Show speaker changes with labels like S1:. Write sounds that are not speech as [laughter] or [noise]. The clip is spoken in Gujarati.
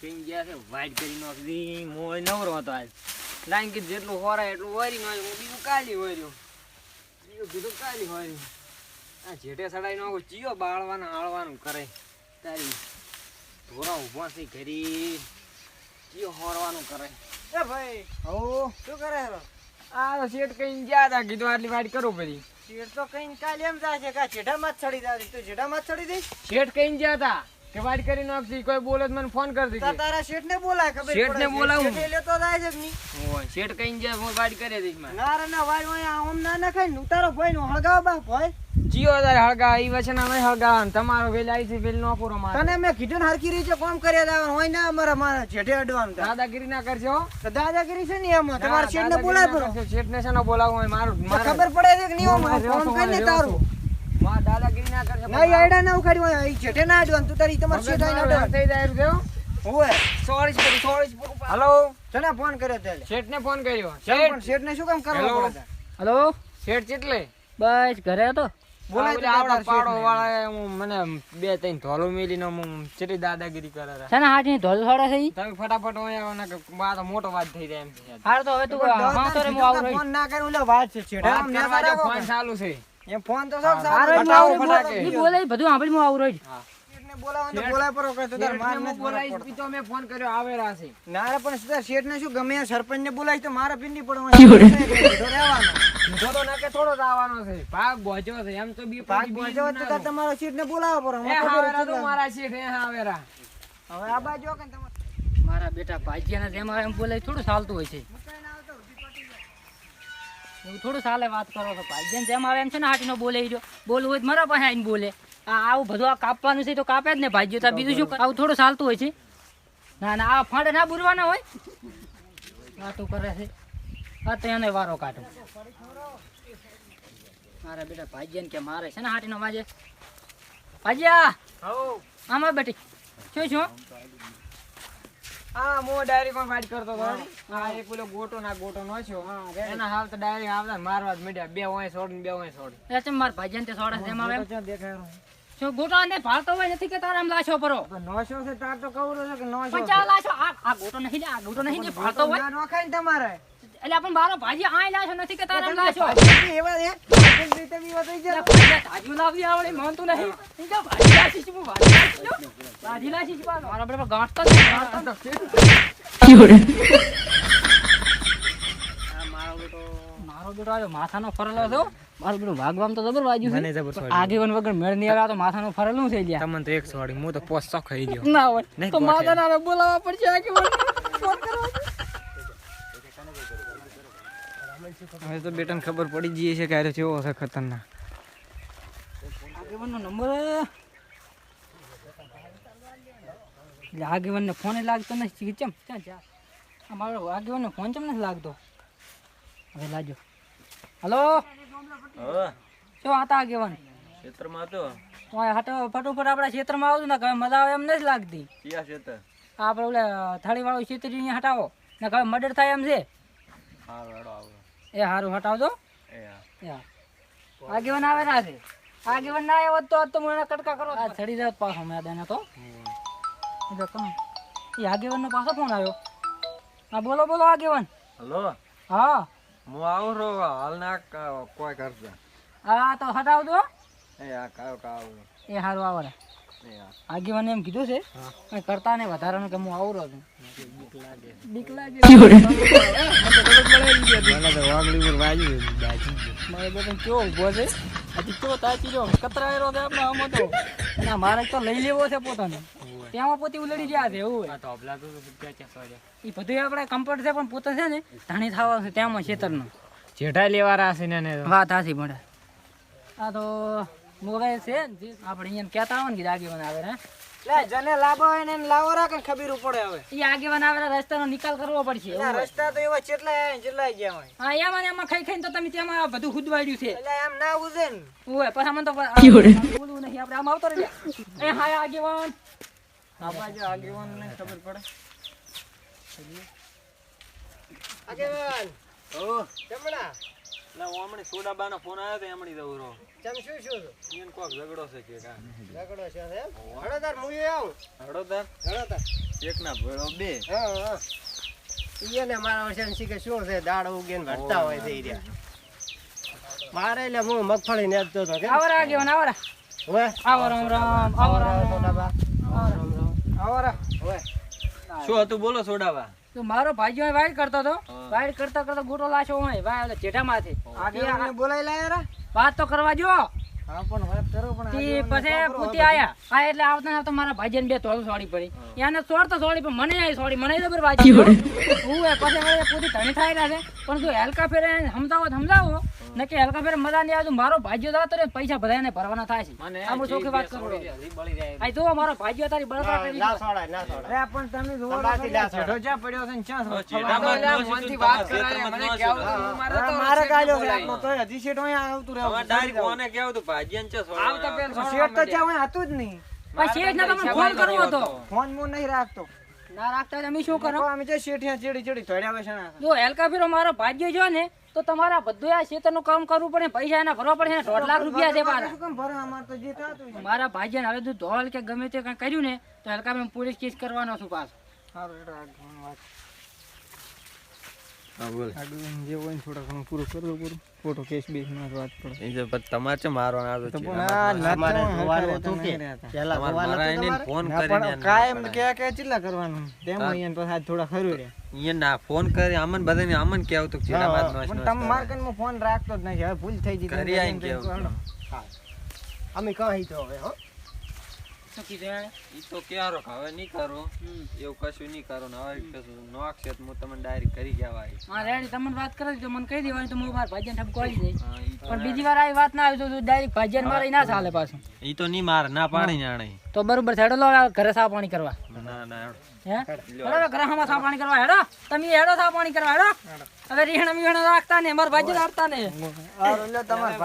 S1: કઈ ગયા છે વાઈટ કરી નાખી મોય નવરો હતો આજ. લાઈન કીધું જેટલું હોરાય એટલું વરી નાખ્યું હું બીજું કાલી વર્યું બીજું કીધું કાલી વર્યું આ જેઠે સડાઈ નાખું ચિયો બાળવાના આળવાનું કરે. તારી ધોરા ઊભા થઈ ઘરી. ચિયો હોરવાનું કરે.
S2: એ ભાઈ હો? શું કરે છે?
S1: આ શેઠ કઈ ગયા હતા કીધું આટલી વાઈટ કરું પડી.
S2: શેઠ તો કઈ કાલે એમ જાય છે કે જેઠામાં જ ચડી જાય તું જેઠામાં જ ચડી દઈશ
S1: શેઠ કઈ ગયા હતા. કે વાઈટ કરી નાખતી કોઈ બોલે તો મને ફોન કરી દીધી
S2: તારા શેઠ ને બોલાય ખબર
S1: શેઠને
S2: પડે.
S1: બોલાવું.
S2: શેઠે લેતો જાય છે ની
S1: ઓય શેઠ કઈ ગયા હું વાઈટ કરી દઈશ મારે.
S2: ના ના વાય વાય આમ ના ને તારો ભાઈ નો હળગાવ બા ભાઈ
S1: જીઓ તારે હળગા આવી વચ્ચે ના અમે હળગા તમારો વેલ આવી છે વેલ નો પૂરો મારે
S2: તને મેં કીધું ને હરખી રીતે કોમ કરી દેવાનું હોય ને અમારા મારા જેઠે અડવાનું
S1: દાદાગીરી ના કરજો.
S2: તો દાદાગીરી છે ને એમાં? તમારા શેઠ ને બોલાય પરો
S1: શેઠ ને છે ને બોલાવું હોય મારું
S2: તો ખબર પડે છે કે નહીં કરીને તારું.
S1: માં દાદાગીરી ના કરજો
S2: નહીં આયડા ના ઉખાડી હોય ઈ ના અડવાનું તું તારી તમારા શેઠ આઈને અડવાનું
S1: થઈ જાય રહ્યો
S2: હોય
S1: સોરી પૂરું સોરી હેલો.
S2: તને ફોન કર્યો ત્યારે
S1: શેઠ ને ફોન કર્યો.
S2: પણ શેઠ. ને શું કામ કરવો પડે
S3: હલો?
S1: શેઠ કેટલે
S3: બસ ઘરે હતો?
S2: બોલાય
S1: બોલાય આવડા પાડો વાળા મને બે ત્રણ ધોલું મેલીને હું ચેટલી દાદાગીરી કરે છે.
S3: છે ને હાટી ધોલ થોડા છે
S1: તમે ફટાફટ ને કે મોટો વાત થઈ જાય એમ.
S3: તો હવે તું હા તો રે હું આવું
S2: ફોન ના કરું વાત છે
S1: ફોન ચાલુ છે.
S2: એમ ફોન તો સૌ
S1: હા,
S2: ચાલુ
S3: હારો
S2: છે.
S3: ઈ
S1: ફટાવો
S3: બોલે- બધું આપણે મો આવરો
S2: શેઠને બોલાવો ને બોલાય તો માર
S1: શેઠને
S2: નથી
S1: હું બોલાવીશ,
S2: ફરક પડતો.
S1: ઈ તો મેં ફોન કર્યો આવેલા છે
S2: ના રે પણ સીધા શેઠને શું ગમે એ સરપંચને બોલાય તો મારે પીંડી પડવાનું.
S1: જો તો નકે થોડો જ આવવાનો છે. ભાગ બોજો છે એમ તો બી
S2: ભાગ બોજો તો તમારો શેઠને ને પડે. પર
S1: હાવેરા તો. મારા સીટ હે હાવેરા.
S2: હવે આ બાજુ કે તમારે?
S3: મારા બેટા ભાઈજીયાને જેમ આવે એમ બોલાય થોડું ચાલતું હોય છે. એવું થોડું ચાલે વાત કરો છો ભાઈ. જેમ આવે એમ છે ને હાટીનો બોલે જો બોલવું હોય મારા પાસે આવીને બોલે. આ આવું બધું આ કાપવાનું છે તો કાપે જ ને ભાઈજીઓ તો બીજું શું આવું થોડું ચાલતું હોય છે. ના ના આ ફાંડ ના બુરવાના હોય. વાતો કરે છે. આ તો એને વારો કાઢો. મારા બેટા ભાઈજીયાને કે મારે છે ને હાટીનો વાજે. ભાઈયા આમાં બેટી શું શું?
S1: હા મો ડાયરી માં વાત કરતો હતો. હા એક પેલો ગોટો ના ગોટો નો છો એના હાલ તો ડાયરી આવતા મારવા જ મીડ્યા. બે હોય છોડીને બે હોય છોડી.
S3: એટલે માર ભાઈજાને તે સોડા જેમ આવે શું ગોટો ને ભાળતો હોય નથી કે તારા આમ લાશો પરો.
S2: નોશો છે તાર તો કવરો છે કે નોશો
S3: પણ ચા લાશો આ આ ગોટો નહીં આ ગોટો નહીં જે ભાળતો હોય.
S2: ના નોખાય ને તમારે.
S3: એટલે આપણ બારો ભાજી આય લાશો નથી કે તારા આમ લાશો.
S2: એવા એ
S3: આવ્યો માથાનો ફરેલો હતો મારો બેટો ભાગવામાં તો જબર વાગ્યું
S1: મને જબર
S3: વગર મેળ નહીં આવે તો માથાનું ફરલું થઈ લ્યા
S1: તમને તો એક છોડી હું તો પોસ્ટ ખાઈ ગયો
S3: ના હોય તો
S1: ગોઠે.
S3: બોલાવવા પડશે
S1: હવે તો બેટાને ખબર પડી જઈએ છે ક્યારે આ કેવો છે ખતરનાક.
S3: આગેવાનનો નંબર. એટલે આગેવાનને ફોન લાગતો નથી. ક્યાં જા આગેવાનનો ફોન ચમ નથી લાગતો? હવે લાજો. હલો? શું હતા આગેવાન?
S1: ક્ષેત્રમાં હતો?
S3: ઓય ફટોફટ આપણા ક્ષેત્રમાં આવતું ને મજા આવે એમ નથી લાગતી.
S1: કયા ક્ષેત્ર?
S3: આપણે ઓલે થાળીવાળું ક્ષેત્ર હટાવો. ને હવે મર્ડર થાય એમ છે.
S1: આવો.
S3: એ સારું હટાવજો. આગેવાન આવેલા છે. આગેવાન ના આવ્યો તો તો મને એના કટકા કરો આ ચડી જાત પાછો મેં એને તો. જો કમ એ આગેવાનનો પાછો ફોન આવ્યો. હા બોલો બોલો આગેવાન.
S1: હલો.
S3: હા.
S1: હું આવું રો હાલ ના કોઈ કરતા
S3: હા તો હટાવજો.
S1: એ આ કાયો કાવ
S3: એ સારું આવડે. આગેવાને એમ કીધું છે અને કરતા ને વધારાનું કે હું આવરો છું. બીક લાગે.
S1: મને તો બાજી
S3: મારે બેટો કેવો ઊભો છે. હજી કેવો તાચી રહ્યો? કતરાયેલો છે આપણે આમાં તો. અને મારે તો લઈ લેવો છે પોતાને. ત્યાં પોતે ઉલડી ગયા છે એવું
S1: આ તો અબલા તો ક્યાં ક્યાં સોર્યા?
S3: એ બધું આપણે કમ્ફર્ટ છે પણ પોતે છે ને ધાણી થવા છે ત્યાંમાં ખેતરનું.
S1: જેઠા લેવા છે ને તો.
S3: વાત હાથી મળે. આ તો મોબાઈલ છે ને આપણે અહીંયા કહેતા આવે ને કે આગેવાન આવે ને
S2: લે જને લાભો હોય ને લાવો રાખે ને ખબર પડે હવે
S3: ઈ આગેવાન આવેલા રસ્તાનો નિકાલ કરવો પડશે
S2: ના, રસ્તા તો એવા ચેટલા ચેટલા ગયા હોય.
S3: હા એમાં ને એમાં ખાઈ ખાઈને તો તમે તેમાં બધું હુદવાડ્યું છે.
S2: એટલે એમ ના ઉજે ને.
S3: ઓય પછી આમાં તો [laughs] બોલવું નહીં આપણે આમ આવતો રહે એ હા આગેવાન.
S2: આ બાજુ આગેવાન ને ખબર પડે. આગેવાન
S1: ઓ.
S2: જમણા.
S1: લા ઓમણી સોડાબાનો ફોન આવ્યો તો એમણી દઉં રો
S2: ચમ શું શું?
S1: એને કોક ઝઘડો છે કે કા?
S2: ઝઘડો છે એમ? હળો તાર મુએ આવું.
S1: હડો તાર
S2: હળો તાર
S1: બે.
S4: હા હા. ઈને મારા વર્ષે શીખે શું છે દાળ ઉગે ભરતા હોય છે રહ્યા. મારે એટલે હું મગફળી ને હતો કે
S3: આવરા આગેવાન આવરા.
S4: હવે
S3: આવો રામ રામ આવો રામ રામ.
S4: સોડાબા.
S2: આવો રા.
S1: શું હતું? બોલો સોડાવા
S3: તો મારો ભાઈઓ અહીં વાઈડ કરતો હતો.
S1: હા.
S3: કરતા કરતા ગોટો લાશો હોય વાય ઓલા જેઠામાંથી.
S2: આગેવાનને બોલાઈ લાયા રા?
S3: વાત તો કરવા જો.
S2: હા પણ વાત કરો પણ
S3: પછી
S2: ખબર
S3: પૂતી આયા. આ એટલે આવતા આવતા મારા ભાઈજીને બે તોલું સોડી પડી. એને સોડ તો સોડી પણ મને સોડી મને જબર વાજી હું એ પછી વળી ધણી થાય છે. પણ જો હલકા ફેરે એને સમજાવો તો સમજાવો. નકે ફેરે મજા નહીં આવતું મારો ભાઈઓ જતો રે પૈસા બધા એને ભરવાના થાય છે.
S1: મને
S3: ચોખ્ખી વાત કરું. આ જો મારો ભાઈઓ તારી બળતરા કરી
S4: ના સોડાય ના સોડાય
S2: પણ તમે જોવો તો
S4: તમારથી
S2: ખરી,
S4: ના
S2: જેઠો જ્યાં પડ્યો છે ને ક્યાં
S1: હવે ન
S2: નથી.
S1: સીધું વાત કરાય, મને કેવું
S4: હા,
S1: હતું, તો
S2: મારે
S1: રસીદ
S2: છે
S1: બોલાય.
S2: આટલો હજી શેઠ અહીંયા આવતું રહેવું.
S1: ડાયરેક્ટ કોને કેવું હતું ભાજીયાને ચો સોડા
S3: આવતા પેલા
S2: શેઠ તો ત્યાં હતું જ નહીં.
S3: પણ શેઠ ને તમે ફોન કરવો હતો.
S2: ફોન મોન નહીં રાખતો.
S3: ના રાખતા અમે શું કરો?
S2: અમે જે શેઠિયા ચેડી ચેડી ધોડ્યા
S3: જો હેલકા ફેરો મારો ભાગ્ય જો ને તો તમારા બધું આ ખેતરનું કામ કરવું પડે પૈસા એના ભરવા પડે દોઢ લાખ રૂપિયા છે મારા. મારા હવે તું ધોલ કે ગમે તે કઈ કર્યું ને તો હેલકા મેં પોલીસ કેસ કરવાનો છું પાછો.
S2: સારું, જે હોય થોડા ઘણું પૂરું કરવું પૂરું. ખોટો કેસ બેસમાં વાત પડે.
S1: એ જો પછી તમારે
S2: છે મારવાનો આવ્યો છે.
S4: તમારે
S2: તો હરખા
S4: હતું કે
S2: રહેતા.
S4: પહેલા
S1: તમારે? ફોન કરીને
S2: પણ કાયમ કે કે ચિલ્લા કરવાનું? તેમ અહીંયા પછી આજ થોડા ખરું રે.
S1: અહીંયા ના ફોન કરી અમન બધાને અમન કેવું આવતો
S2: હા,
S1: જેડામાં નો
S2: પણ તમે મારા કનમાં ફોન રાખતો જ નથી હવે ભૂલ થઈ ગઈ
S1: કરી આઈને કેવું
S4: અમે કહી તો હવે હો.
S3: શું કીધું એણે?
S1: ઈ તો ક્યારો હવે નહીં કરો એવું કશું નહીં કરો ને હવે કશું નોખશે તો હું તમને ડાયરેક્ટ કરી ગયા
S3: હા રેડી તમને વાત કરી તો મને કહી દેવાની તો હું મારા ભાઈજાને ઠપકો આવી દઈશ. પણ બીજી વાર આવી વાત ના આવી તો ડાયરેક્ટ ભાઈજાને મારે ના ચાલે પાછું.
S1: ઈ તો નહીં મારે ના પાણી જાણે
S3: તો બરોબર છે હેડો લો ઘરે સા પાણી કરવા.
S1: ના ના
S3: હેડો. ઘરે હમણાં સા પાણી કરવા હેડો. તમે હેડો સા પાણી કરવા હેડો. હવે રીહણ મીહણ રાખતા ને મારા ભાઈજાને રાખતા ને
S2: તમારા